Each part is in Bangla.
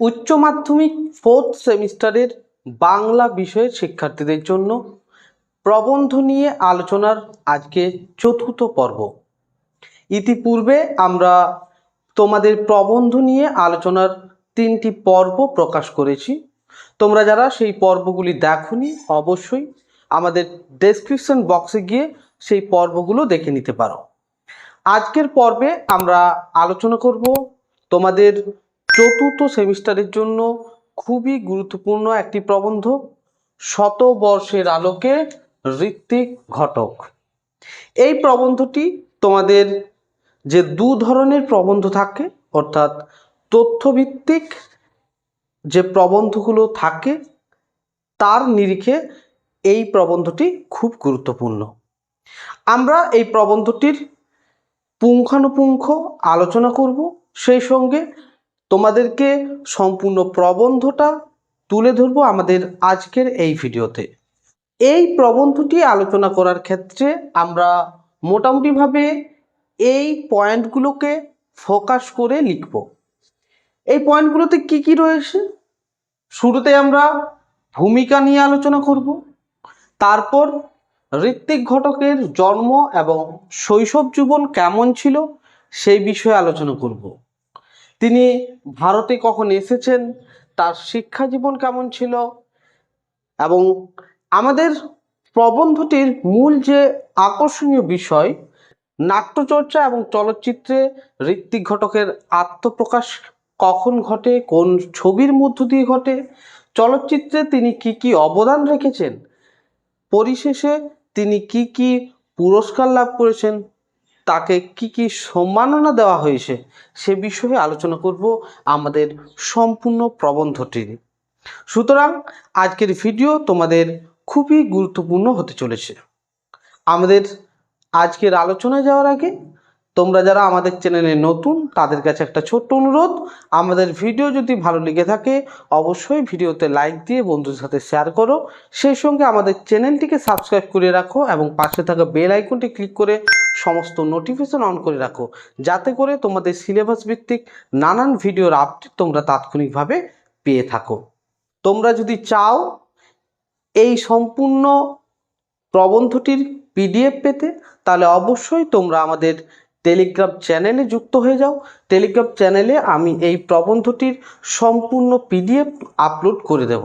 উচ্চ মাধ্যমিক ফোর্থ সেমিস্টারের বাংলা বিষয়ের শিক্ষার্থীদের জন্য প্রবন্ধ নিয়ে আলোচনার আজকে চতুর্থ পর্ব। ইতিপূর্বে আমরা তোমাদের প্রবন্ধ নিয়ে আলোচনার তিনটি পর্ব প্রকাশ করেছি। তোমরা যারা সেই পর্বগুলি দেখোনি, অবশ্যই আমাদের ডেসক্রিপশন বক্সে গিয়ে সেই পর্বগুলো দেখে নিতে পারো। আজকের পর্বে আমরা আলোচনা করব তোমাদের চতুর্থ সেমিস্টারের জন্য খুবই গুরুত্বপূর্ণ একটি প্রবন্ধ, শতবর্ষের আলোকে ঋত্বিক ঘটক। এই প্রবন্ধটি তোমাদের যে দু ধরনের প্রবন্ধ থাকে, অর্থাৎ তথ্যভিত্তিক যে প্রবন্ধগুলো থাকে, তার নিরিখে এই প্রবন্ধটি খুব গুরুত্বপূর্ণ। আমরা এই প্রবন্ধটির পুঙ্খানুপুঙ্খ আলোচনা করব, সেই সঙ্গে তোমাদেরকে সম্পূর্ণ প্রবন্ধটা তুলে ধরবো আমাদের আজকের এই ভিডিওতে। এই প্রবন্ধটি আলোচনা করার ক্ষেত্রে আমরা মোটামুটিভাবে এই পয়েন্টগুলোকে ফোকাস করে লিখব। এই পয়েন্টগুলোতে কি কি রয়েছে? শুরুতে আমরা ভূমিকা নিয়ে আলোচনা করব, তারপর ঋত্বিক ঘটকের জন্ম এবং শৈশব জীবন কেমন ছিল সেই বিষয়ে আলোচনা করব। তিনি ভারতে কখন এসেছেন, তার শিক্ষা জীবন কেমন ছিল এবং আমাদের প্রবন্ধটির মূল যে আকর্ষণীয় বিষয়, নাট্যচর্চা এবং চলচ্চিত্রে ঋত্বিক ঘটকের আত্মপ্রকাশ কখন ঘটে, কোন ছবির মধ্য দিয়ে ঘটে, চলচ্চিত্রে তিনি কি কি অবদান রেখেছেন, পরিশেষে তিনি কি কি পুরস্কার লাভ করেছেন তাকে কি কি সম্মাননা দেওয়া হয়েছে সে বিষয়ে আলোচনা করব আমাদের সম্পূর্ণ প্রবন্ধটির সুতরাং আজকের ভিডিও তোমাদের খুবই গুরুত্বপূর্ণ হতে চলেছে। আমাদের আজকের আলোচনায় যাওয়ার আগে তোমরা যারা আমাদের চ্যানেলে নতুন, তাদের কাছে একটা ছোট্ট অনুরোধ। আমাদের ভিডিও যদি ভালো লেগে থাকে, অবশ্যই ভিডিওতে লাইক দিয়ে বন্ধুদের সাথে শেয়ার করো। সেই সঙ্গে আমাদের চ্যানেলটিকে সাবস্ক্রাইব করে রাখো এবং পাশে থাকা বেল আইকনটি ক্লিক করে সমস্ত নোটিফিকেশন অন করে রাখো। যাতে করে তোমাদের সিলেবাস ভিত্তিক নানান ভিডিওর আপডেট তোমরা তাৎক্ষণিকভাবে পেয়ে থাকো। তোমরা যদি চাও এই সম্পূর্ণ প্রবন্ধটির পিডিএফ পেতে, তাহলে অবশ্যই তোমরা আমাদের টেলিগ্রাম চ্যানেলে যুক্ত হয়ে যাও। টেলিগ্রাম চ্যানেলে আমি এই প্রবন্ধটির সম্পূর্ণ পিডিএফ আপলোড করে দেব।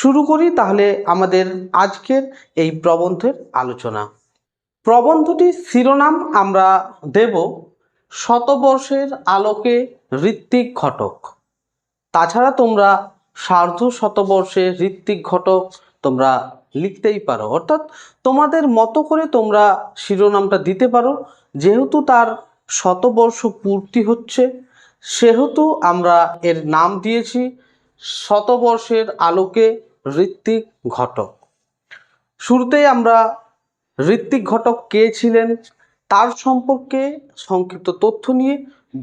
শুরু করি তাহলে আমাদের আজকের এই প্রবন্ধের আলোচনা। প্রবন্ধটির শিরোনাম আমরা দেব শতবর্ষের আলোকে ঋত্বিক ঘটক। তাছাড়া তোমরা সার্ধ শতবর্ষে ঋত্বিক ঘটক তোমরা লিখতেই পারো। অর্থাৎ তোমাদের মতো করে তোমরা শিরোনামটা দিতে পারো। যেহেতু তার শতবর্ষ পূর্তি হচ্ছে, সেহেতু আমরা এর নাম দিয়েছি শতবর্ষের আলোকে ঋত্বিক ঘটক। শুরুতেই আমরা ঋত্বিক ঘটক কে ছিলেন? তার সম্পর্কে সংক্ষিপ্ত তথ্য নিয়ে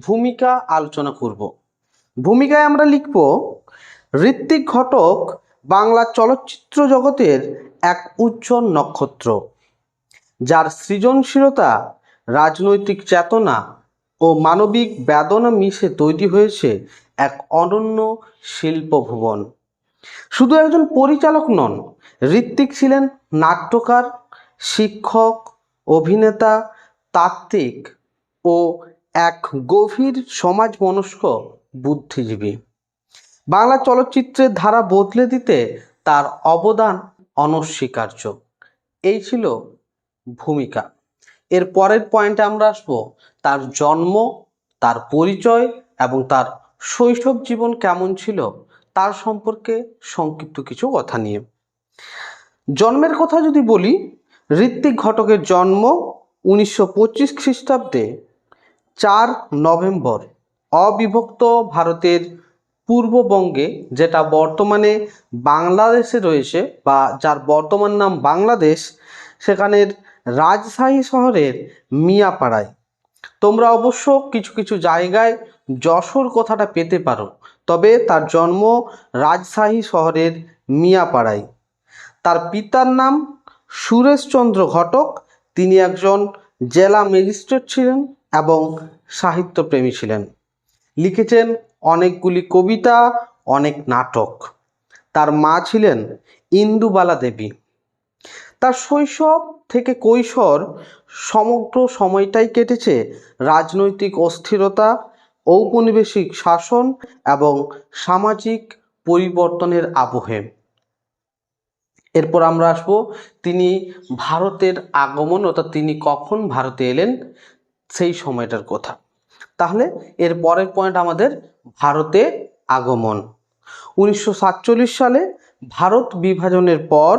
ভূমিকা আলোচনা করব। ভূমিকায় আমরা লিখব ঋত্বিক ঘটক বাংলা চলচ্চিত্র জগতের এক উজ্জ্বল নক্ষত্র, যার সৃজনশীলতা, রাজনৈতিক চেতনা ও মানবিক বেদনা মিশে তৈরি হয়েছে এক অনন্য শিল্পভুবন। শুধু একজন পরিচালক নন ঋত্বিক ছিলেন নাট্যকার শিক্ষক, অভিনেতা, তাত্ত্বিক ও এক গভীর সমাজ মনস্ক বুদ্ধিজীবী। বাংলা চলচ্চিত্রের ধারা বদলে দিতে তার অবদান অনস্বীকার্য। এই ছিল ভূমিকা। এর পরের পয়েন্টে আমরা আসব তার জন্ম, তার পরিচয় এবং তার শৈশব জীবন কেমন ছিল তার সম্পর্কে সংক্ষিপ্ত কিছু কথা নিয়ে। জন্মের কথা যদি বলি ঋত্বিক ঘটকের জন্ম উনিশশো পঁচিশ খ্রিস্টাব্দে চার নভেম্বর। অবিভক্ত ভারতের পূর্ববঙ্গে, যেটা বর্তমানে বাংলাদেশে রয়েছে বা যার বর্তমান নাম বাংলাদেশ, সেখানের রাজশাহী শহরের মিয়াপাড়ায়। তোমরা অবশ্য কিছু কিছু জায়গায় যশোর কথাটা পেতে পারো, তবে তার জন্ম রাজশাহী শহরের মিয়াপাড়ায়। তার পিতার নাম সুরেশচন্দ্র ঘটক, তিনি একজন জেলা ম্যাজিস্ট্রেট ছিলেন এবং সাহিত্যপ্রেমী ছিলেন। লিখেছেন অনেকগুলি কবিতা, অনেক নাটক। তার মা ছিলেন ইন্দুবালা দেবী। তার শৈশব থেকে কৈশোর সমগ্র সময়টাই কেটেছে রাজনৈতিক অস্থিরতা, ঔপনিবেশিক শাসন এবং সামাজিক পরিবর্তনের আবহে। এরপর আমরা আসব তিনি ভারতের আগমন, অর্থাৎ তিনি কখন ভারতে এলেন সেই সময়টার কথা। তাহলে এর পরের পয়েন্ট আমাদের ভারতে আগমন। উনিশশো সাতচল্লিশ সালে ভারত বিভাজনের পর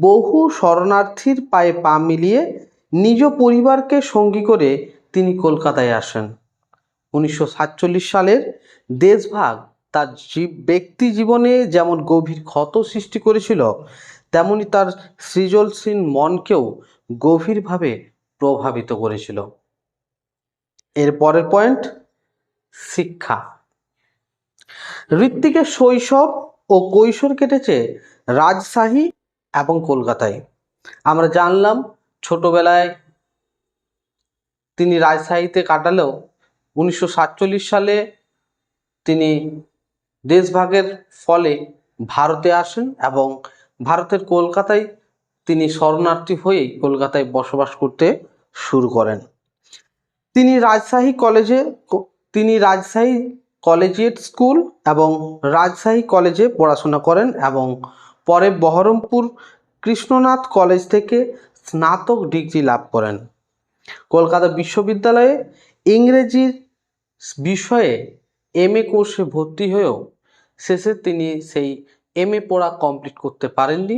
বহু শরণার্থীর পায়ে পা মিলিয়ে নিজ পরিবারকে সঙ্গী করে তিনি কলকাতায় আসেন। উনিশশো সাতচল্লিশ সালের দেশভাগ তার ব্যক্তি জীবনে যেমন গভীর ক্ষত সৃষ্টি করেছিল, তেমনি তার সৃজনশীল মনকেও গভীরভাবে প্রভাবিত করেছিল। এর পরের পয়েন্ট শিক্ষা। ঋত্বিকের শৈশব ও কৈশোর কেটেছে রাজশাহী এবং কলকাতায়। আমরা জানলাম, ছোটবেলায় তিনি রাজশাহীতে কাটালেও উনিশশো সাতচল্লিশ সালে তিনি দেশভাগের ফলে ভারতে আসেন এবং ভারতের কলকাতায় তিনি শরণার্থী হয়েই কলকাতায় বসবাস করতে শুরু করেন। তিনি রাজশাহী কলেজে তিনি রাজশাহী কলেজিয়েট স্কুল এবং রাজশাহী কলেজে পড়াশোনা করেন এবং পরে বহরমপুর কৃষ্ণনাথ কলেজ থেকে স্নাতক ডিগ্রি লাভ করেন। কলকাতা বিশ্ববিদ্যালয়ে ইংরেজির বিষয়ে এম এ কোর্সে ভর্তি হয়েও শেষে তিনি সেই এম এ পড়া কমপ্লিট করতে পারেননি।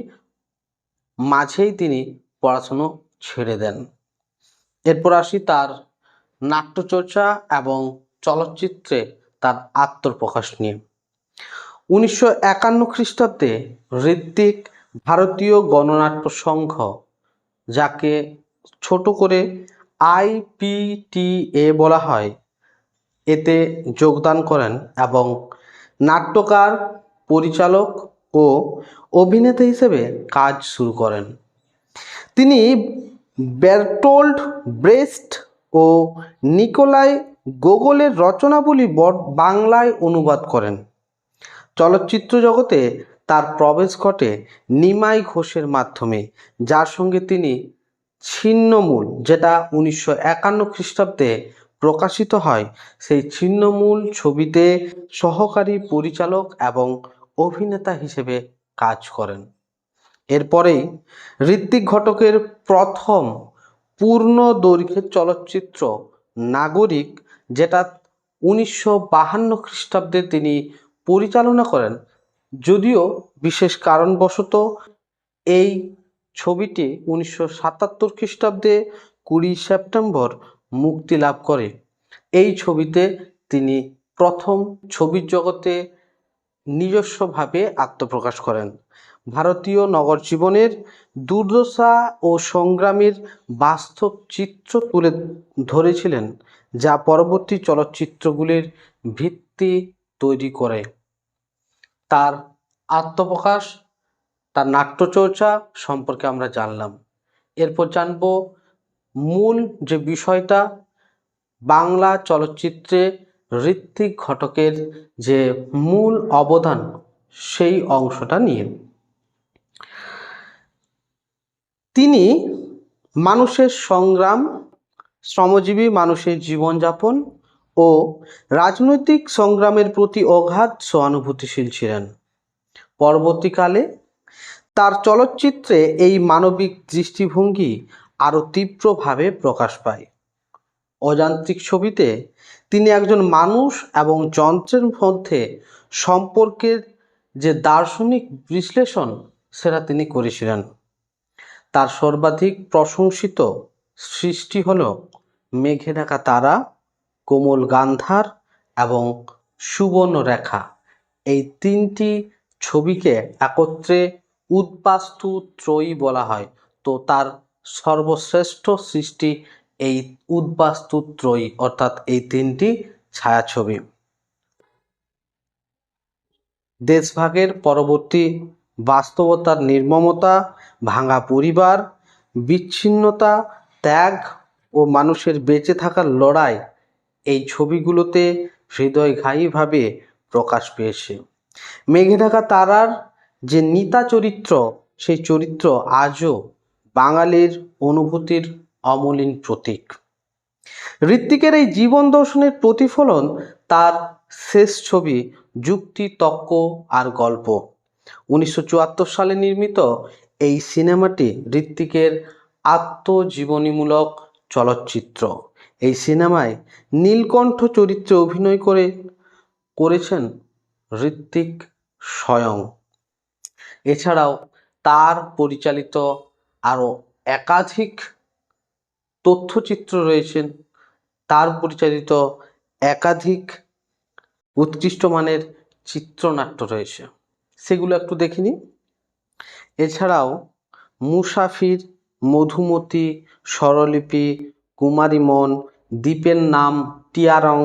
মাঝেই তিনি পড়াশুনো ছেড়ে দেন। এরপর আসি তার নাট্যচর্চা এবং চলচ্চিত্রে তার আত্মপ্রকাশ নিয়ে। উনিশশো একান্ন খ্রিস্টাব্দে ঋত্বিক ভারতীয় গণনাট্য সংঘ, যাকে ছোট করে আইপিটিএ বলা হয়, এতে যোগদান করেন এবং নাট্যকার, পরিচালক ও অভিনেতা হিসেবে কাজ শুরু করেন। তিনি বেরটোল্ড ব্রেস্ট ও নিকোলাই গোগলের রচনাবলী বাংলায় অনুবাদ করেন। চলচ্চিত্র জগতে তার প্রবেশ ঘটে নিমাই ঘোষের মাধ্যমে, যার সঙ্গে তিনি ছিন্নমূল, যেটা উনিশশো একান্ন খ্রিস্টাব্দে প্রকাশিত হয়। সেই ছিন্নমূল ছবিতে সহকারী পরিচালক এবং অভিনেতা হিসেবে কাজ করেন। এরপরেই ঋত্বিক ঘটকের প্রথম পূর্ণ দৈর্ঘ্যের চলচ্চিত্র নাগরিক, যেটা উনিশশো বাহান্ন খ্রিস্টাব্দে তিনি পরিচালনা করেন। যদিও বিশেষ কারণবশত এই ছবিটি উনিশশো সাতাত্তর খ্রিস্টাব্দে কুড়ি সেপ্টেম্বর মুক্তি লাভ করে। এই ছবিতে তিনি প্রথম ছবির জগতে নিজস্বভাবে আত্মপ্রকাশ করেন। ভারতীয় নগর জীবনের দুর্দশা ও সংগ্রামের বাস্তব চিত্র তুলে ধরেছিলেন, যা পরবর্তী চলচ্চিত্রগুলির ভিত্তি তৈরি করে। তার আত্মপ্রকাশ, তার নাট্যচর্চা সম্পর্কে আমরা জানলাম। এরপর জানব মূল যে বিষয়টা, বাংলা চলচ্চিত্রে ঋত্বিক ঘটকের যে মূল অবদান, সেই অংশটা নিয়ে। তিনি মানুষের সংগ্রাম, শ্রমজীবী মানুষের জীবনযাপন ও রাজনৈতিক সংগ্রামের প্রতি অগাধ সহানুভূতিশীল ছিলেন। পরবর্তীকালে তার চলচ্চিত্রে এই মানবিক দৃষ্টিভঙ্গি আরও তীব্রভাবে প্রকাশ পায়। অযান্ত্রিক ছবিতে তিনি একজন মানুষ এবং যন্ত্রের মধ্যে সম্পর্কের যে দার্শনিক বিশ্লেষণ, সেটা তিনি করেছিলেন। তার সর্বাধিক প্রশংসিত সৃষ্টি হল মেঘে ঢাকা তারা, কোমল গান্ধার এবং সুবর্ণরেখা। এই তিনটি ছবিকে একত্রে উদ্বাস্তু ত্রয়ী বলা হয়। তো তার সর্বশ্রেষ্ঠ সৃষ্টি এই উদ্বাস্তু ত্রয়ী, অর্থাৎ এই তিনটি ছায়াছবি। দেশভাগের পরবর্তী বাস্তবতার নির্মমতা, ভাঙা পরিবার, বিচ্ছিন্নতা, ত্যাগ ও মানুষের বেঁচে থাকার লড়াই এই ছবিগুলোতে হৃদয়ঘায়ীভাবে প্রকাশ পেয়েছে। মেঘে ঢাকা তারার যে নিতা চরিত্র, সেই চরিত্র আজও বাঙালির অনুভূতির অমলিন প্রতীক। ঋত্বিকের এই জীবন দর্শনের প্রতিফলন তার শেষ ছবি যুক্তি, তক্ক আর গল্প। উনিশশো চুয়াত্তর সালে নির্মিত এই সিনেমাটি ঋত্বিকের আত্মজীবনীমূলক চলচ্চিত্র। এই সিনেমায় নীলকণ্ঠ চরিত্রে অভিনয় করে, করেছেন ঋত্বিক স্বয়ং। এছাড়াও তার পরিচালিত আরও একাধিক তথ্যচিত্র রয়েছেন তার পরিচালিত একাধিক উৎকৃষ্ট মানের চিত্রনাট্য রয়েছে। সেগুলো একটু দেখিনি এছাড়াও মুসাফির, মধুমতি, স্বরলিপি কুমারীমন দ্বীপের নাম টিয়ারং,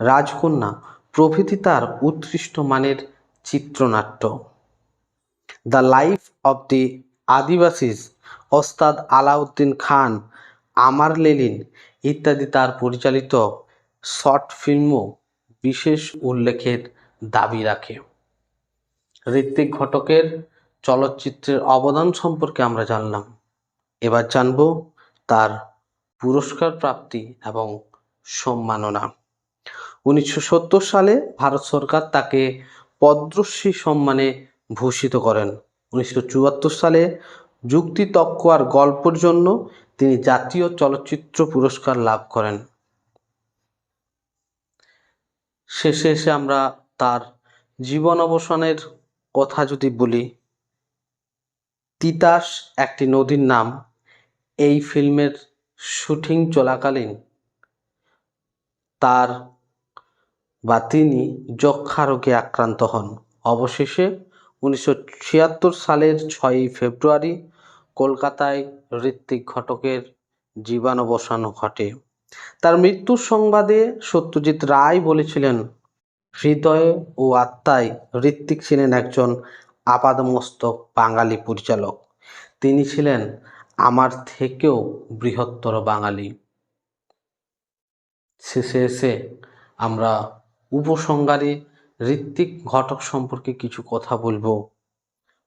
রাজকন্যা প্রভৃতি তার উৎকৃষ্ট মানের চিত্রনাট্য। The life of the Adivasis Ustad Alauddin Khan, আমার লেলিন ইত্যাদি তার পরিচালিত শর্ট ফিল্মও বিশেষ উল্লেখের দাবি রাখে। ঋত্বিক ঘটকের চলচ্চিত্রের অবদান সম্পর্কে আমরা জানলাম। এবার জানব তার পুরস্কার প্রাপ্তি এবং সম্মাননা। উনিশশো সত্তর সালে ভারত সরকার তাকে পদ্মশ্রী সম্মানে ভূষিত করেন। উনিশশো চুয়াত্তর সালে যুক্তিতক্ক আর গল্পের জন্য তিনি জাতীয় চলচ্চিত্র পুরস্কার লাভ করেন। শেষে এসে আমরা তার জীবন অবসানের কথা যদি বলি, তিতাস একটি নদীর নাম। এই ফিল্মের শুটিং চলাকালীন তার বা তিনি যক্ষা রোগে আক্রান্ত হন। অবশেষে উনিশশো ছিয়াত্তর সালের ছয়ই ফেব্রুয়ারি কলকাতায় ঋত্বিক ঘটকের জীবাণবসান ঘটে। তার মৃত্যুর সংবাদে সত্যজিৎ রায় বলেছিলেন, হৃদয়ে ও আত্মায় ঋত্বিক ছিলেন একজন আপাদমস্তক বাঙালি পরিচালক। তিনি ছিলেন আমার থেকেও বৃহত্তর বাঙালি। শেষে এসে আমরা উপসংহারে ঋত্বিক ঘটক সম্পর্কে কিছু কথা বলব।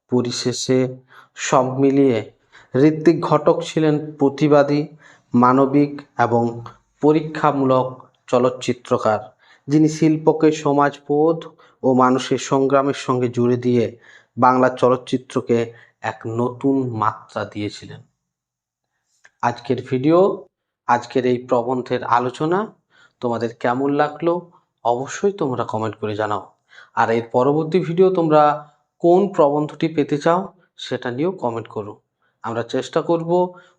পরিশেষে সব মিলিয়ে ঋত্বিক ঘটক ছিলেন প্রতিবাদী, মানবিক এবং পরীক্ষামূলক চলচ্চিত্রকার, যিনি শিল্পকে সমাজবোধ ও মানুষের সংগ্রামের সঙ্গে জুড়ে দিয়ে বাংলা চলচ্চিত্রকে এক নতুন মাত্রা দিয়েছিলেন। আজকের ভিডিও, আজকের এই প্রবন্ধের আলোচনা, তোমাদের কেমন লাগল অবশ্যই তোমরা কমেন্ট করে জানাও। আর এর পরবর্তী ভিডিও তোমরা কোন প্রবন্ধটি পেতে চাও সেটা নিয়েও কমেন্ট করো। আমরা চেষ্টা করব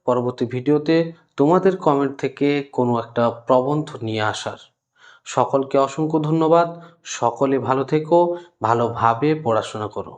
পরবর্তী ভিডিওতে তোমাদের কমেন্ট থেকে কোনো একটা প্রবন্ধ নিয়ে আসার। সকলকে অসংখ্য ধন্যবাদ। সকলে ভালো থেকো, ভালোভাবে পড়াশোনা করো।